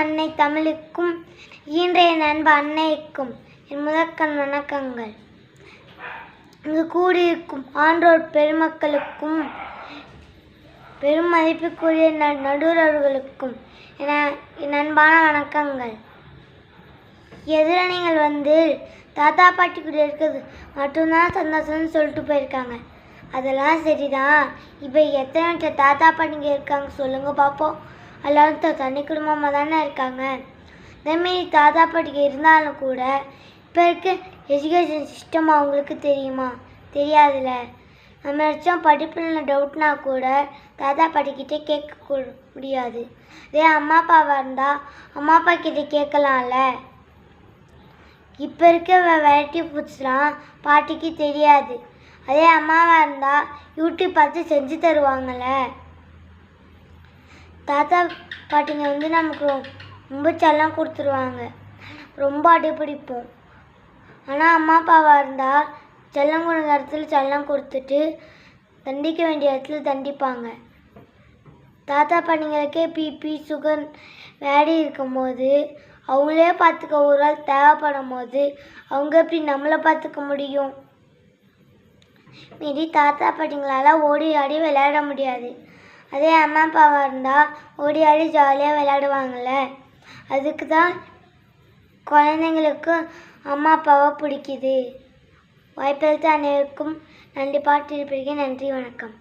அன்னை தமிழுக்கும் இன்றைய நண்பு அன்னைக்கும் என் முதற்கண் வணக்கங்கள். இங்கு கூடியிருக்கும் ஆன்றோர் பெருமக்களுக்கும் பெரும் மதிப்புக்குரிய ந நடுவர்களுக்கும் என என் அன்பான வணக்கங்கள். எதிரணிகள் வந்து தாத்தா பாட்டி கூட இருக்கிறது மட்டும்தான் சந்தோஷம்னு சொல்லிட்டு போயிருக்காங்க. அதெல்லாம் சரிதான். இப்போ எத்தனை வீட்டில் தாத்தா பாட்டிங்க இருக்காங்க சொல்லுங்கள் பார்ப்போம் எல்லாரும் த- தனி குடும்பமாக தானே இருக்காங்க. அதேமாரி தாத்தா பாட்டிக்கு இருந்தாலும் கூட இப்போ இருக்க எஜுகேஷன் சிஸ்டம் அவங்களுக்கு தெரியுமா? தெரியாதுல்ல. நம்ம ஏதாச்சும் படிப்பில் டவுட்னா கூட தாத்தா பாட்டிக்கிட்டே கேட்க முடியாது. அதே அம்மா அப்பாவாக இருந்தால் அம்மா அப்பா கிட்டே கேட்கலாம்ல. இப்போ இருக்க வெரைட்டி ஃபுட்ஸ்லாம் பாட்டிக்கு தெரியாது. அதே அம்மாவாக இருந்தால் யூடியூப் பார்த்து செஞ்சு தருவாங்கள்ல தாத்தா பாட்டிங்க வந்து நமக்கு ரொம்ப செல்லம் கொடுத்துருவாங்க. ரொம்ப அடிப்பிடிப்போம் ஆனால் அம்மா அப்பாவாக இருந்தால் செல்லம் கொடுங்க இடத்துல செல்லம் கொடுத்துட்டு தண்டிக்க வேண்டிய இடத்துல தண்டிப்பாங்க. தாத்தா பாட்டிங்களுக்கே பிபி சுகர் வேடி இருக்கும்போது அவங்களே பார்த்துக்க ஒரு ஆள் தேவைப்படும் போது அவங்க எப்படி நம்மளை பார்த்துக்க முடியும்? மீறி தாத்தா பாட்டிங்களால் ஓடி ஆடி விளையாட முடியாது. அதே அம்மா அப்பாவாக இருந்தால் ஓடி ஆடி ஜாலியாக விளையாடுவாங்கள்ல அதுக்கு தான் குழந்தைங்களுக்கு அம்மா அப்பாவை பிடிக்குது. வாய்ப்பெழுத்து அனைவருக்கும் நன்றி. பாட்டிருப்பீங்க நன்றி. வணக்கம்.